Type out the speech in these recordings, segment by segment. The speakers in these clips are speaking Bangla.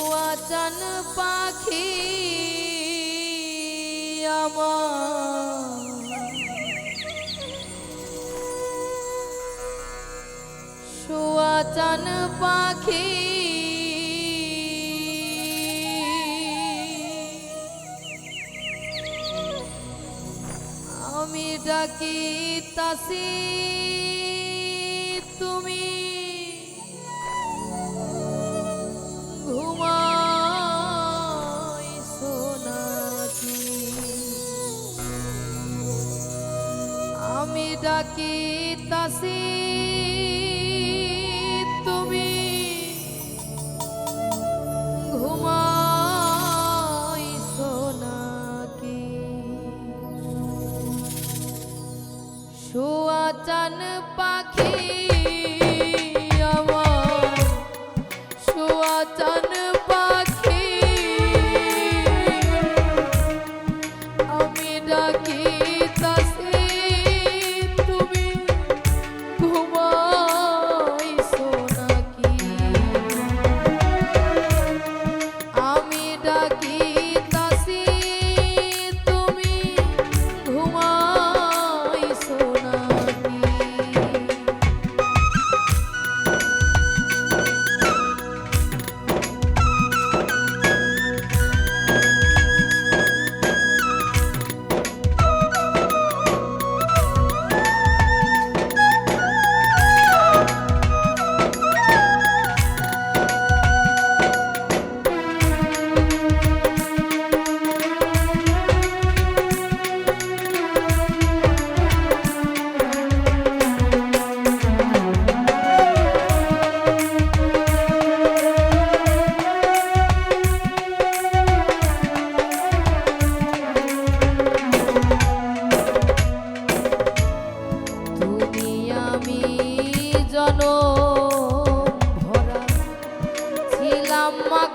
সুয়াচান পাখি আমার। পাখি আমি ডাকি তাসি ডাকি তাসি তুমি ঘুমাইছো নাকি? শোয়া চান পাখি আমার শোয়া চান পাখি আমি ডাকি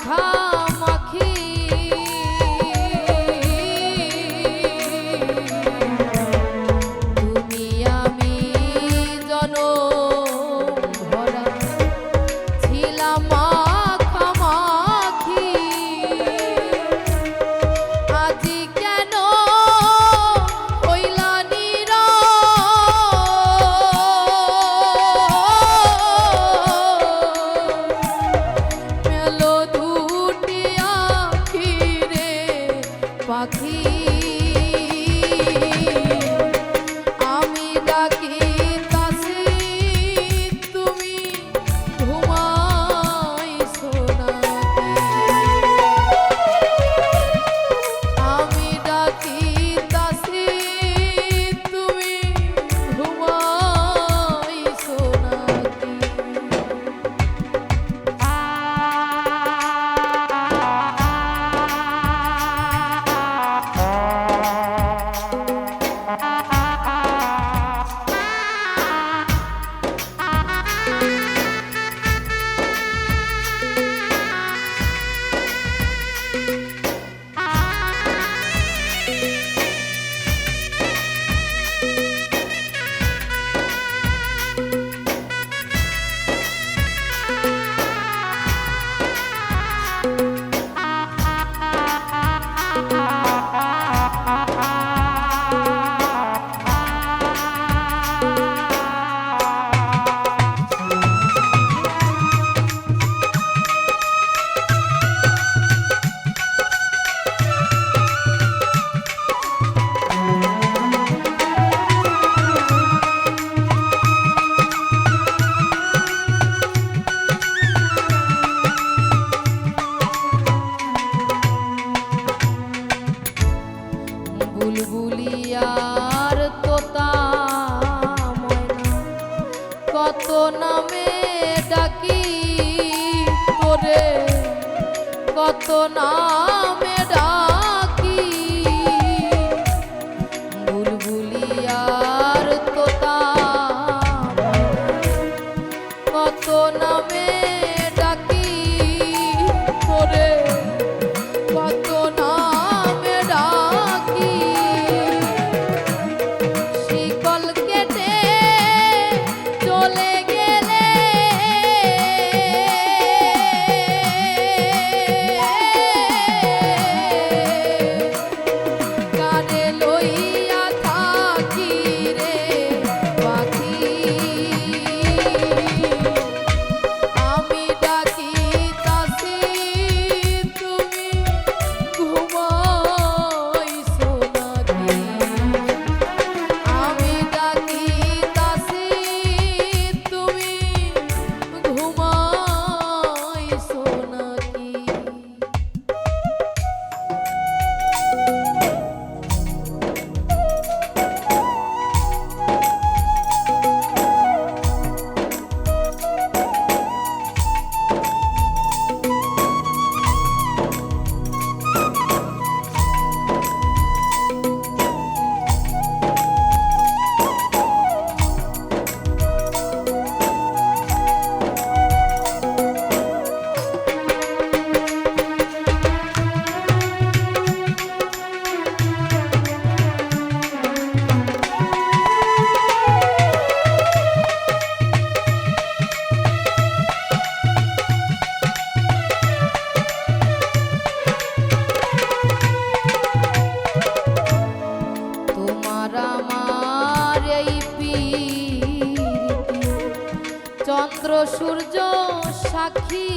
call. Bye. বুলবুলিয়ার তোতা ময়না। কত নামে ডাকি তোরে কত নামে সূর্য সাক্ষী।